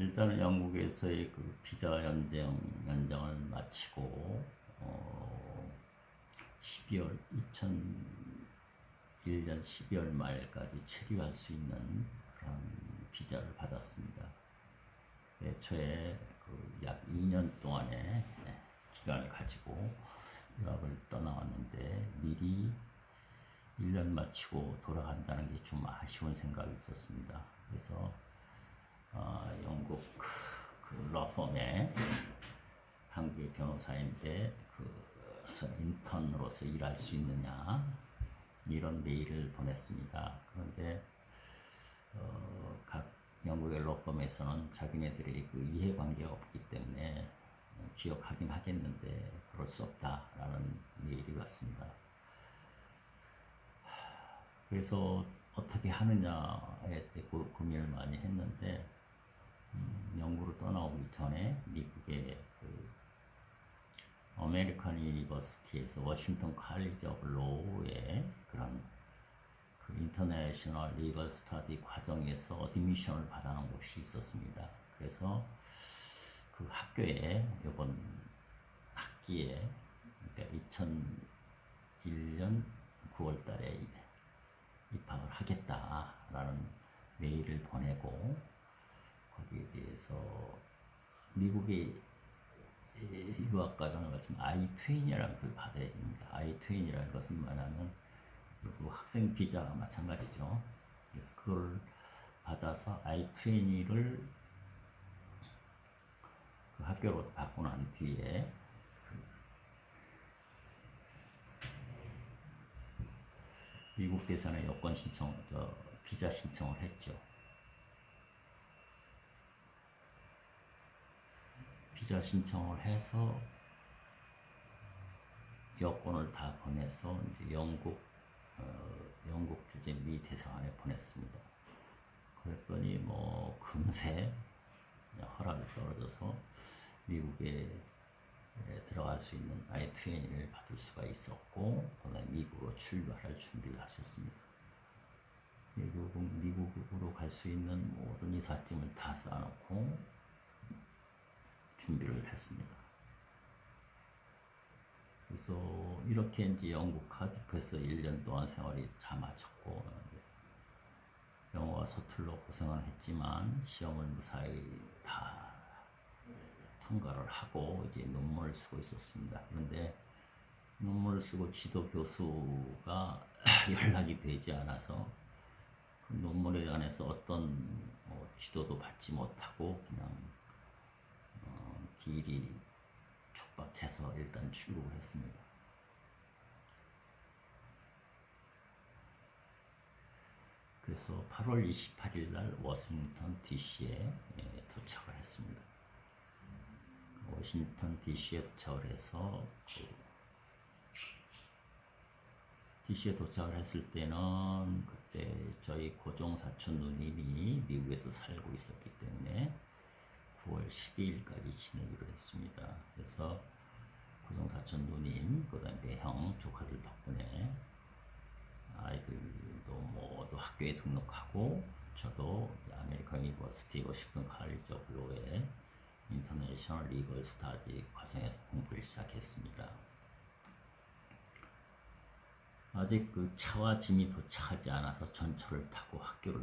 일단은 영국에서의 그 비자 연장 연장을 마치고 어 12월 2001년 12월 말까지 체류할 수 있는 그런 비자를 받았습니다. 애초에 그 약 2년 동안의 예, 기간을 가지고 유학을 떠나왔는데 미리 1년 마치고 돌아간다는 게 좀 아쉬운 생각이 있었습니다. 그래서 어, 영국 그 러펌의 한국의 변호사인데 그 인턴으로서 일할 수 있느냐 이런 메일을 보냈습니다. 그런데 어, 각 영국의 러펌에서는 자기네들이 그 이해관계가 없기 때문에 어, 기억하긴 하겠는데 그럴 수 없다라는 메일이 왔습니다. 그래서 어떻게 하느냐에 고민을 많이 했는데 음, 영국으로 떠나오기 전에 미국의 그 아메리칸 유니버시티에서 워싱턴 칼리지 오브 로우의 그런 그 인터내셔널 리걸 스터디 과정에서 어드미션을 받아놓은 곳이 있었습니다. 그래서 그 학교에 이번 학기에 그러니까 2001년 9월 달에 입학을 하겠다라는 메일을 보내고 거기에 대해서 미국의 유학 과정을 마치면 I-20이라는 걸 받아야 됩니다. I-20이라는 것은 말하면 그 학생 비자가 마찬가지죠. 그래서 그걸 받아서 I-20를 그 학교로 받고 난 뒤에 미국 대사는 여권 신청, 저 비자 신청을 했죠. 비자 신청을 해서 여권을 다 보내서 이제 영국 어, 영국 주재 미 대사관에 보냈습니다. 그랬더니 뭐 금세 허락이 떨어져서 미국에 에, 들어갈 수 있는 I-20을 받을 수가 있었고 그다음에 미국으로 출발할 준비를 하셨습니다. 미국, 미국으로 갈 수 있는 모든 이삿짐을 다 쌓아놓고 준비를 했습니다. 그래서 이렇게 이제 영국 카디프에서 1년 동안 생활이 다 마쳤고 영어가 서툴러 고생을 했지만 시험을 무사히 다 통과를 하고 이제 논문을 쓰고 있었습니다. 그런데 논문을 쓰고 지도 교수가 연락이 되지 않아서 그 논문에 관해서 어떤 어, 지도도 받지 못하고 그냥 어, 길이 촉박해서 일단 출국을 했습니다. 그래서 8월 28일 날 워싱턴 DC에 예, 도착을 했습니다. 워싱턴 DC에 도착을 해서 그 DC에 도착을 했을 때는 그때 저희 고종 사촌 누님이 미국에서 살고 있었기 때문에 9월 12일까지 지내기로 했습니다. 그래서 고종 사촌 누님, 그다음에 매형 조카들 덕분에 아이들도 모두 학교에 등록하고 저도 아메리칸 유니버시티 워싱턴 칼리지 오브 로에 인터내셔널 리걸 스타디 과정에서 공부를 시작했습니다. 아직 그 차와 짐이 도착하지 않아서 전철을 타고 학교를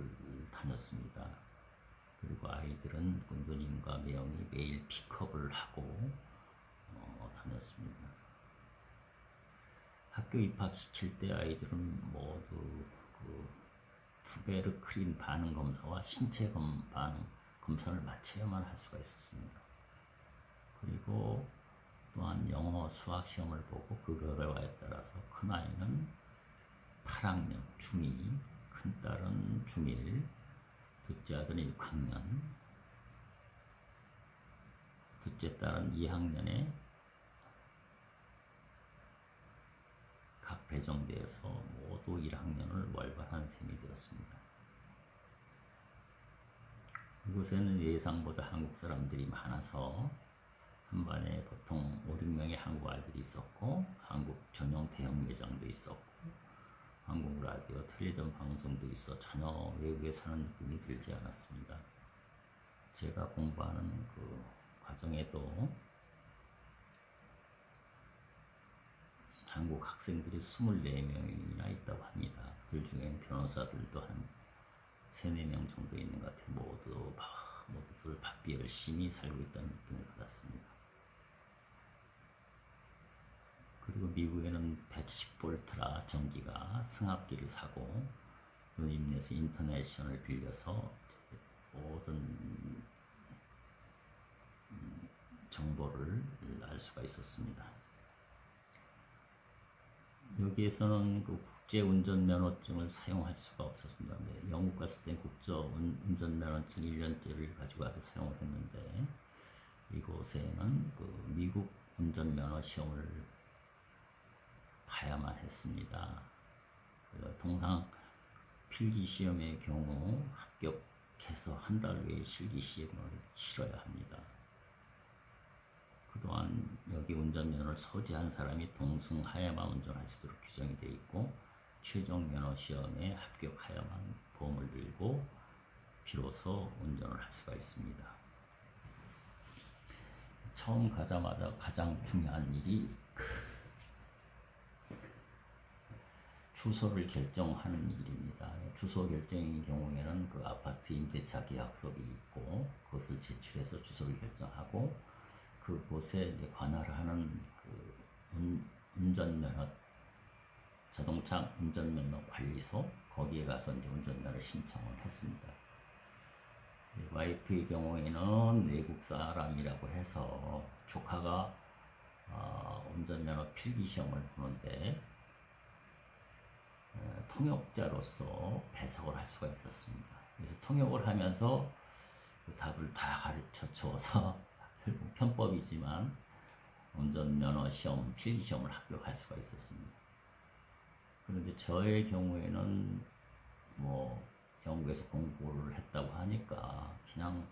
다녔습니다. 그리고 아이들은 그 누님과 매형이 매일 픽업을 하고 어, 다녔습니다. 학교 입학시킬 때 아이들은 모두 그 투베르크린 반응 검사와 신체 검 반응 검사를 마쳐야만 할 수가 있었습니다. 그리고 또한 영어 수학 시험을 보고 그 결과에 따라서 큰 아이는 8학년 중2, 큰 딸은 중1, 둘째 아들은 6학년, 둘째 딸은 2학년에 각 배정되어서 모두 1학년을 월반한 셈이 되었습니다. 이곳에는 예상보다 한국 사람들이 많아서 한 반에 보통 5, 6명의 한국 아이들이 있었고 한국 전용 대형 매장도 있었고 한국 라디오, 텔레비전 방송도 있어 전혀 외국에 사는 느낌이 들지 않았습니다. 제가 공부하는 그 과정에도 한국 학생들이 24명이나 있다고 합니다. 그들 중에는 변호사들도 한 3, 4명 정도 있는 것 같아요. 모두, 바- 모두들 바삐 열심히 살고 있다는 느낌을 받았습니다. 그리고 미국에는 110볼트라 전기가 승합기를 사고 요임내에서 인터내셔널을 빌려서 모든 음, 정보를 알 수가 있었습니다. 여기에서는 그 국제 운전면허증을 사용할 수가 없었습니다. 네, 영국 갔을 때 국제 운- 운전면허증 1년째를 가지고 와서 사용을 했는데 이곳에는 그 미국 운전면허 시험을 봐야만 했습니다. 통상 필기 시험의 경우 합격해서 한 달 후에 실기 시험을 치러야 합니다. 그동안 여기 운전면허를 소지한 사람이 동승하야만 운전할 수 있도록 규정이 되어 있고 최종 면허 시험에 합격하야만 보험을 들고 비로소 운전을 할 수가 있습니다. 처음 가자마자 가장 중요한 일이 주소를 결정하는 일입니다. 주소 결정의 경우에는 그 아파트 임대차 계약서가 있고 그것을 제출해서 주소를 결정하고 그곳에 이제 관할 하는 그 운, 운전면허 자동차 운전면허 관리소 거기에 가서 이제 운전면허 신청을 했습니다. 이 와이프의 경우에는 외국 사람이라고 해서 조카가 어, 운전면허 필기 시험을 보는데 어, 통역자로서 배석을 할 수가 있었습니다. 그래서 통역을 하면서 그 답을 다 가르쳐 줘서 결국 편법이지만 운전면허 시험, 필기 시험을 합격할 수가 있었습니다. 그런데 저의 경우에는 뭐 영국에서 공부를 했다고 하니까 그냥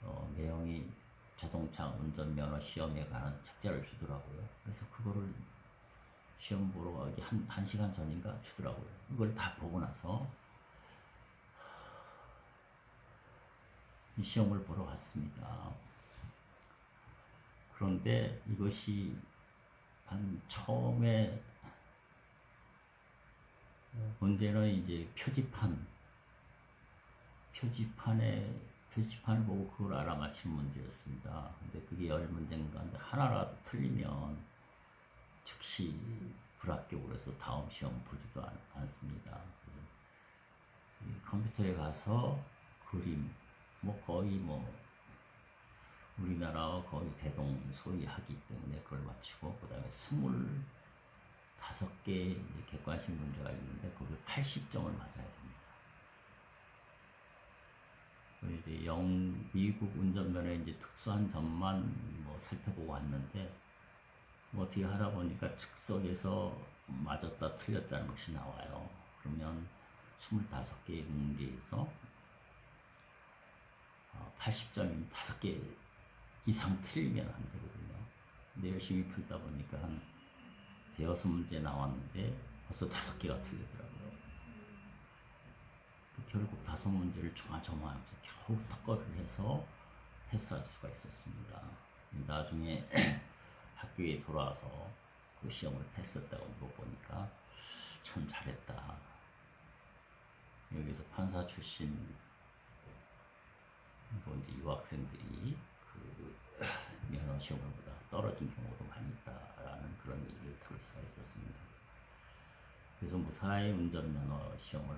어, 내용이 자동차 운전면허 시험에 관한 책자를 주더라고요. 그래서 그거를 시험 보러 가기 한, 한 시간 전인가 주더라고요. 그걸 다 보고 나서 이 시험을 보러 갔습니다. 그런데 이것이 한 처음에 문제는 이제 표지판, 표지판에 표지판을 보고 그걸 알아맞히는 문제였습니다. 근데 그게 열 문제인가 하나라도 틀리면 즉시 불합격으로 해서 다음 시험 보지도 않, 않습니다. 이 컴퓨터에 가서 그림, 뭐 거의 뭐 우리나라와 거의 대동소이하기 때문에 그걸 맞추고 그 다음에 스물 다섯 개 객관식 문제가 있는데 거기에 80점을 맞아야 됩니다. 영 미국 운전면허의 이제 특수한 점만 뭐 살펴보고 왔는데 뭐 어떻게 하다 보니까 즉석에서 맞았다 틀렸다는 것이 나와요. 그러면 25개의 문제에서 80점이면 5개 이상 틀리면 안 되거든요. 근데 열심히 풀다 보니까 한 대여섯 문제 나왔는데 벌써 다섯 개가 틀리더라고요. 결국 다섯 문제를 조마조마하면서 겨우 턱걸이를 해서 패스할 수가 있었습니다. 나중에 학교에 돌아와서 그 시험을 패스했다고 물어보니까 참 잘했다. 여기서 판사 출신 뭐 이제 유학생들이 그 면허 시험을보다 떨어진 경우도 많이 있다라는 그런 얘기를 들을 수가 있었습니다. 그래서 무사히 운전 면허 시험을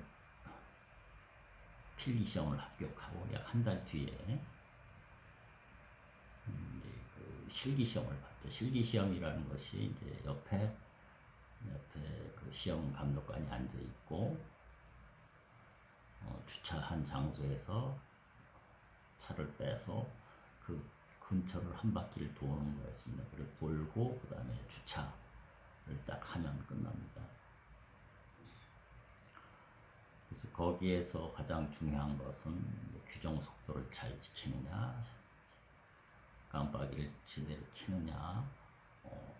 필기 시험을 합격하고 약 한 달 뒤에 음, 이제 그 실기 시험을 봤죠. 실기 시험이라는 것이 이제 옆에 옆에 그 시험 감독관이 앉아 있고 어, 주차한 장소에서 차를 빼서 그 근처를 한 바퀴를 도는 거였습니다. 그리고 돌고 그 다음에 주차를 딱 하면 끝납니다. 그래서 거기에서 가장 중요한 것은 규정 속도를 잘 지키느냐, 깜빡이를 제대로 키느냐, 어,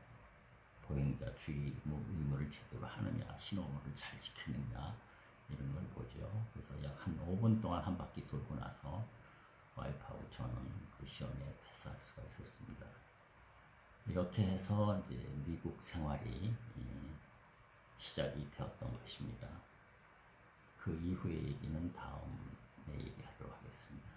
보행자 주의 뭐 의무를 제대로 하느냐, 신호물을 잘 지키느냐, 이런 걸 보죠. 그래서 약 한 5분 동안 한 바퀴 돌고 나서 와이프하고 저는 그 시험에 패스할 수가 있었습니다. 이렇게 해서 이제 미국 생활이 시작이 되었던 것입니다. 그 이후의 얘기는 다음에 얘기하도록 하겠습니다.